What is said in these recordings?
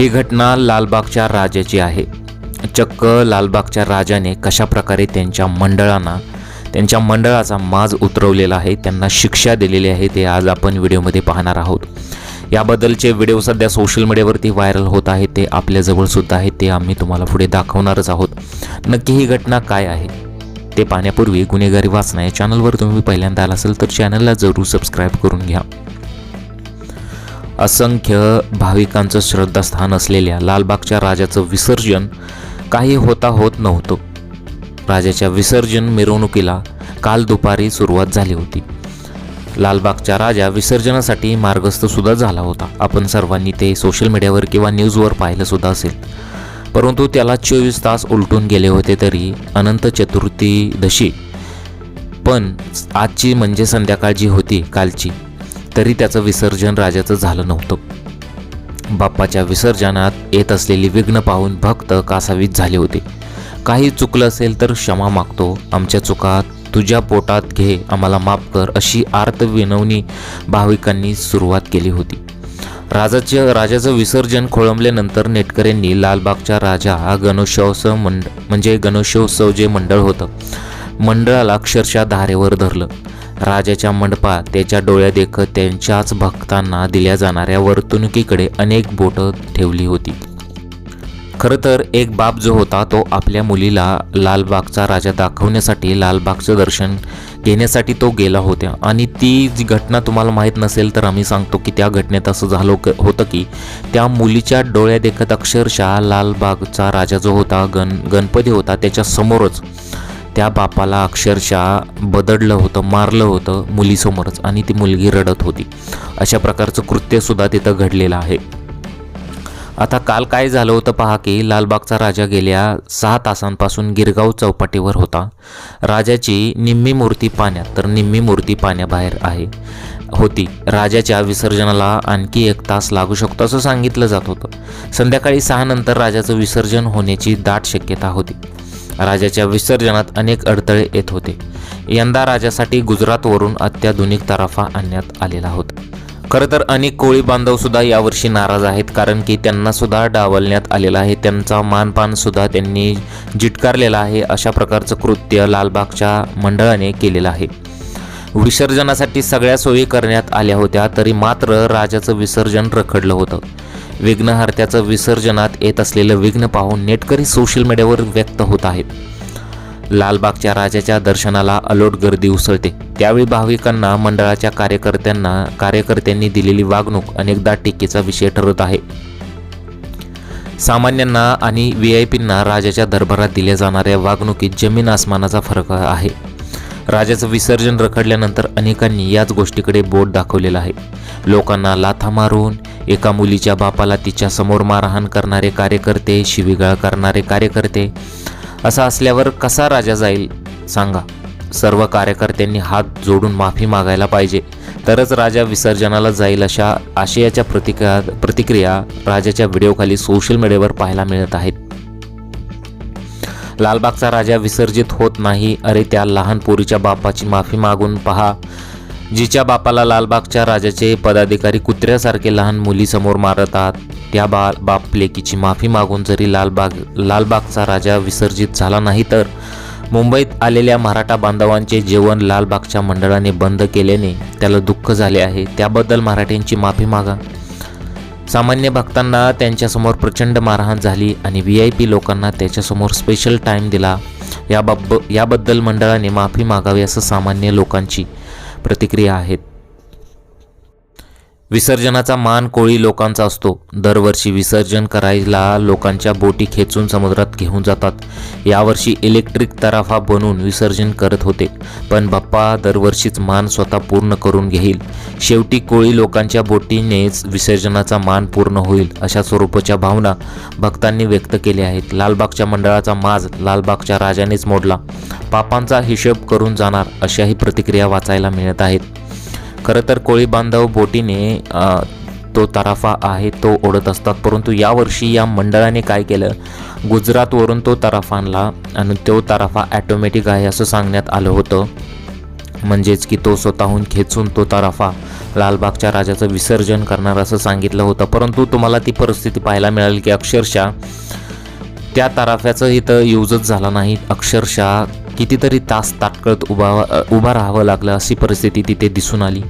ही घटना लालबागच्या राजाची आहे. चक्क लालबागच्या राजाने कशाप्रकारे त्यांच्या मंडळांना त्यांच्या मंडळाचा माज उतरवलेला आहे त्यांना शिक्षा दिलेली आहे ते आज आपण व्हिडिओमध्ये पाहणार आहोत. याबद्दलचे व्हिडिओ सध्या सोशल मीडियावरती व्हायरल होत आहेत ते आपल्याजवळसुद्धा आहेत ते आम्ही तुम्हाला पुढे दाखवणारच आहोत. नक्की ही घटना काय आहे? ते पाहण्यापूर्वी गुन्हेगारी वाचना या चॅनलवर तुम्ही पहिल्यांदा आला असेल तर चॅनलला जरूर सबस्क्राईब करून घ्या. असंख्य भाविकांचं श्रद्धास्थान असलेल्या लालबागच्या राजाचं विसर्जन काही होता होत नव्हतं. राजाच्या विसर्जन मिरवणुकीला काल दुपारी सुरुवात झाली होती. लालबागचा राजा विसर्जनासाठी मार्गस्थ सुद्धा झाला होता. आपण सर्वांनी ते सोशल मीडियावर किंवा न्यूजवर पाहिलं सुद्धा असेल. परंतु त्याला चोवीस तास उलटून गेले होते तरी अनंत चतुर्थी दशी. पण आजची म्हणजे संध्याकाळ जी होती कालची. तरी त्याचं विसर्जन राजाचं झालं नव्हतं. बाप्पाच्या विसर्जनात येत असलेली विघ्न पाहून भक्त कासावीत झाले होते. काही चुकलं असेल तर क्षमा मागतो. आमच्या चुका तुझ्या पोटात घे. आम्हाला माफ कर अशी आर्त विनवणी भाविकांनी सुरुवात केली होती. राजाचे राजाचं विसर्जन खोळंबल्यानंतर नेटकऱ्यांनी लालबागच्या राजा हा गणेशोत्सव मंड म्हणजे गणेशोत्सव जे मंडळ होतं मंडळाला अक्षरशः धारेवर धरलं. राजाच्या मंडपात त्याच्या डोळ्या देखत त्यांच्याच भक्तांना दिल्या जाणाऱ्या वर्तणुकीकडे अनेक बोटं ठेवली होती. खरं तर एक बाप जो होता तो आपल्या मुलीला लालबागचा राजा दाखवण्यासाठी लालबागचं दर्शन घेण्यासाठी तो गेला होता आणि ती जी घटना तुम्हाला माहीत नसेल तर आम्ही सांगतो की त्या घटनेत असं झालं क- होतं की त्या मुलीच्या डोळ्या देखत अक्षरशः लालबागचा राजा जो होता गण गणपती होता त्याच्यासमोरच त्या बापाला अक्षरशः बदडलं होतं मारलं होतं मुलीसमोरच आणि ती मुलगी रडत होती. अशा प्रकारचं कृत्यसुद्धा तिथं घडलेलं आहे. आता काल काय झालं होतं पहा की लालबागचा राजा गेल्या सहा तासांपासून गिरगाव चौपाटीवर होता. राजाची निम्मी मूर्ती पाण्यात तर निम्मी मूर्ती पाण्याबाहेर आहे होती. राजाच्या विसर्जनाला आणखी एक तास लागू शकतो असं सांगितलं जात होतं. संध्याकाळी सहा नंतर राजाचं विसर्जन होण्याची दाट शक्यता होती. राजाच्या विसर्जनात अनेक अडथळे येत होते. यंदा राजासाठी गुजरातवरून अत्याधुनिक तराफा आणण्यात आलेला होता. खरं तर अनेक कोळी बांधव सुद्धा यावर्षी नाराज आहेत कारण की त्यांना सुद्धा डावलण्यात आलेला आहे त्यांचा मानपान सुद्धा त्यांनी जिटकारलेला आहे अशा प्रकारचं कृत्य लालबागच्या मंडळाने केलेलं आहे. विसर्जनासाठी सगळ्या सोयी करण्यात आल्या होत्या तरी मात्र राजाचं विसर्जन रखडलं होतं. विघ्नहर्त्याचं विसर्जनात येत असलेलं विघ्न पाहून नेटकरी सोशल मीडियावर व्यक्त होत आहेत. लालबागच्या राजाच्या दर्शनाला अलोट गर्दी उसळते. त्यावेळी भाविकांना मंडळाच्या कार्यकर्त्यांना कार्यकर्त्यांनी दिलेली वागणूक अनेकदा टीकेचा विषय ठरत आहे. सामान्यांना आणि व्ही आय पींना राजाच्या दरबारात दिल्या जाणाऱ्या वागणुकीत जमीन आसमानाचा फरक आहे. राजाचं विसर्जन रखडल्यानंतर अनेकांनी याच गोष्टीकडे बोट दाखवलेलं आहे. लोकांना लाथा मारून एका मुलीच्या बापाला तिच्या समोर मारहाण करणारे कार्यकर्ते शिवीगाळ करणारे कार्यकर्ते असं असल्यावर कसा राजा जाईल? सांगा. सर्व कार्यकर्त्यांनी हात जोडून माफी मागायला पाहिजे. तरच राजा विसर्जनाला जाईल अशा आशयाच्या प्रतिक्रिया प्रतिक्रिया राजाच्या व्हिडिओखाली सोशल मीडियावर पाहायला मिळत आहेत. लालबागचा राजा विसर्जित होत नाही. अरे त्या लहान पोरीच्या बापाची माफी मागून पहा. जिच्या बापाला लालबागच्या राजाचे पदाधिकारी कुत्र्यासारखे लहान मुलीसमोर मारतात त्या बा बाप लेकीची माफी मागून जरी लालबाग लालबागचा राजा विसर्जित झाला नाही तर मुंबईत आलेल्या मराठा बांधवांचे जेवण लालबागच्या मंडळाने बंद केल्याने त्याला दुःख झाले आहे. त्याबद्दल मराठ्यांची माफी मागा. सामान्य भक्तांना त्यांच्यासमोर प्रचंड मारहाण झाली आणि व्ही आय पी लोकांना त्याच्यासमोर स्पेशल टाईम दिला. याबाब याबद्दल मंडळाने माफी मागावी असं सामान्य लोकांची प्रतिक्रिया आहेत. विसर्जनाचा मान कोळी लोकांचा असतो. दरवर्षी विसर्जन करायला लोकांच्या बोटी खेचून समुद्रात घेऊन जातात. यावर्षी इलेक्ट्रिक तराफा बनवून विसर्जन करत होते. पण बाप्पा दरवर्षीच मान स्वतः पूर्ण करून घेईल. शेवटी कोळी लोकांच्या बोटीनेच विसर्जनाचा मान पूर्ण होईल अशा स्वरूपाच्या भावना भक्तांनी व्यक्त केल्या आहेत. लालबागच्या मंडळाचा माज लालबागच्या राजानेच मोडला. पापांचा हिशेब करून जाणार अशाही प्रतिक्रिया वाचायला मिळत आहेत. खरं तर कोळी बांधव बोटीने तो तराफा आहे तो ओढत असतात. परंतु यावर्षी या मंडळाने काय केलं? गुजरातवरून तो तराफा आणला आणि तो तराफा ॲटोमॅटिक आहे असं सांगण्यात आलं होतं. म्हणजेच की तो स्वतःहून खेचून तो तराफा लालबागच्या राजाचं विसर्जन करणार असं सांगितलं होतं. परंतु तुम्हाला ती परिस्थिती पाहायला मिळाली की अक्षरशः त्या तराफ्याचं इथं यूजच झाला नाही. अक्षरशः कितीतरी तास ताटकळत उभा उभा राहावं लागलं अशी परिस्थिती तिथे दिसून आली.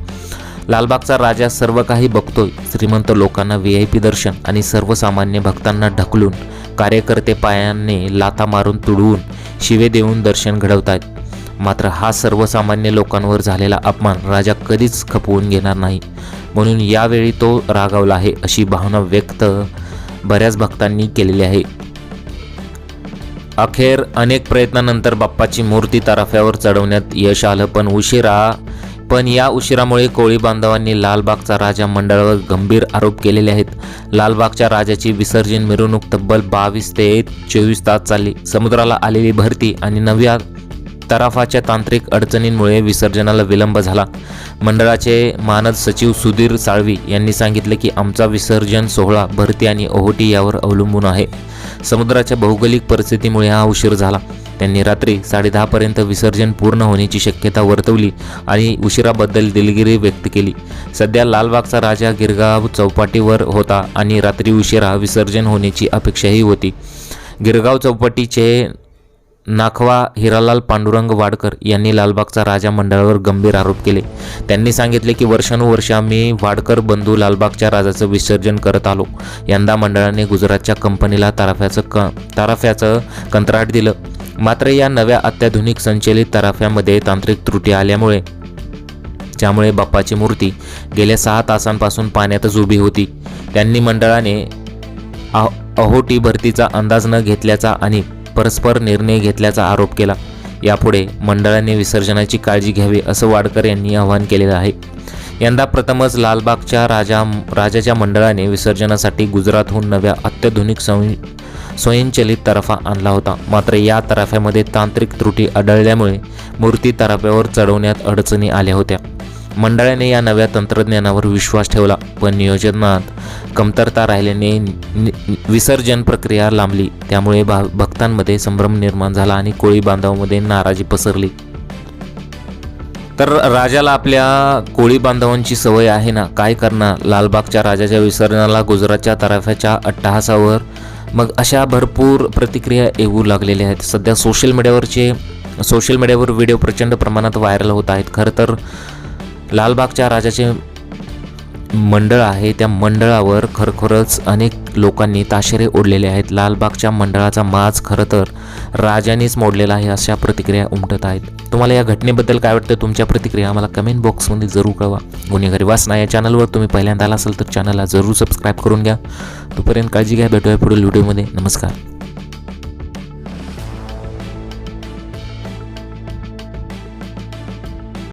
लालबागचा राजा सर्व काही बघतोय. श्रीमंत लोकांना व्ही आय पी दर्शन आणि सर्वसामान्य भक्तांना ढकलून कार्यकर्ते पायांनी लाथा मारून तुडवून शिवे देऊन दर्शन घडवतायत. मात्र हा सर्वसामान्य लोकांवर झालेला अपमान राजा कधीच खपवून घेणार नाही. म्हणून यावेळी तो रागावला आहे अशी भावना व्यक्त बऱ्याच भक्तांनी केलेली आहे. अखेर अनेक प्रयत्नानंतर बाप्पाची मूर्ती तराफ्यावर चढवण्यात यश आलं पण उशिरा पण या उशिरामुळे कोळी बांधवांनी लालबागचा राजा मंडळावर गंभीर आरोप केलेले आहेत. लालबागच्या राजाची विसर्जन मिरवणूक तब्बल बावीस ते चोवीस तास चालली. समुद्राला आलेली भरती आणि नव्या तराफाच्या तांत्रिक अडचणींमुळे विसर्जनाला विलंब झाला. मंडळाचे मानद सचिव सुधीर साळवी यांनी सांगितले की आमचा विसर्जन सोहळा भरती आणि ओहोटी यावर अवलंबून आहे. समुद्राच्या भौगोलिक परिस्थितीमुळे हा उशीर झाला. त्यांनी रात्री साडेदहापर्यंत विसर्जन पूर्ण होण्याची शक्यता वर्तवली आणि उशिराबद्दल दिलगिरी व्यक्त केली. सध्या लालबागचा राजा गिरगाव चौपाटीवर होता आणि रात्री उशिरा विसर्जन होण्याची अपेक्षाही होती. गिरगाव चौपाटीचे नाखवा हिरालाल पांडुरंग वाडकर यांनी लालबागचा राजा मंडळावर गंभीर आरोप केले. त्यांनी सांगितले की वर्षानुवर्ष आम्ही वाडकर बंधू लालबागच्या राजाचं विसर्जन करत आलो. यंदा मंडळाने गुजरातच्या कंपनीला तराफ्याचं क तराफ्याचं कंत्राट दिलं. मात्र या नव्या अत्याधुनिक संचलित तराफ्यामध्ये तांत्रिक त्रुटी आल्यामुळे ज्यामुळे बाप्पाची मूर्ती गेल्या सहा तासांपासून पाण्यातच उभी होती. त्यांनी मंडळाने अहोटी भरतीचा अंदाज न घेतल्याचा आणि परस्पर निर्णय घेतल्याचा आरोप केला. यापुढे मंडळाने विसर्जनाची काळजी घ्यावी असं वाडकर यांनी आवाहन केलेलं आहे. यंदा प्रथमच लालबागच्या राजा राजाच्या मंडळाने विसर्जनासाठी गुजरातहून नव्या अत्याधुनिक स्वयं स्वयंचलित तराफा आणला होता. मात्र या तराफ्यामध्ये तांत्रिक त्रुटी आढळल्यामुळे मूर्ती तराफ्यावर चढवण्यात अडचणी आल्या होत्या. मंडळाने या नव्या तंत्रज्ञानावर विश्वास ठेवला पण नियोजनात कमतरता राहिल्याने नि- विसर्जन प्रक्रिया लांबली. त्यामुळे भा भक्तांमध्ये संभ्रम निर्माण झाला आणि कोळी बांधवांमध्ये नाराजी पसरली. तर राजाला आपल्या कोळी बांधवांची सवय आहे ना? काय करणार? लालबागच्या राजाच्या विसर्जनाला गुजरातच्या तराफ्याच्या अट्टहासावर मग अशा भरपूर प्रतिक्रिया येऊ लागलेल्या आहेत. सध्या सोशल मीडियावरचे सोशल मीडियावर व्हिडिओ प्रचंड प्रमाणात व्हायरल होत आहेत. खरं तर लालबागच्या राजाचे मंडळ आहे. त्या मंडळावर खरोखरच अनेक लोकांनी ताशेरे ओढलेले आहेत. लालबागच्या मंडळाचा माज खरं तर राजानेच मोडलेला आहे अशा प्रतिक्रिया उमटत आहेत. तुम्हाला या घटनेबद्दल काय वाटतं? तुमच्या प्रतिक्रिया आम्हाला कमेंट बॉक्समध्ये जरूर कळवा. गुन्हेगारी वासना या चॅनलवर. तुम्ही पहिल्यांदा आला असाल तर चॅनलला जरूर सबस्क्राईब करून घ्या. तोपर्यंत काळजी घ्या. भेटूया पुढील व्हिडिओमध्ये. नमस्कार.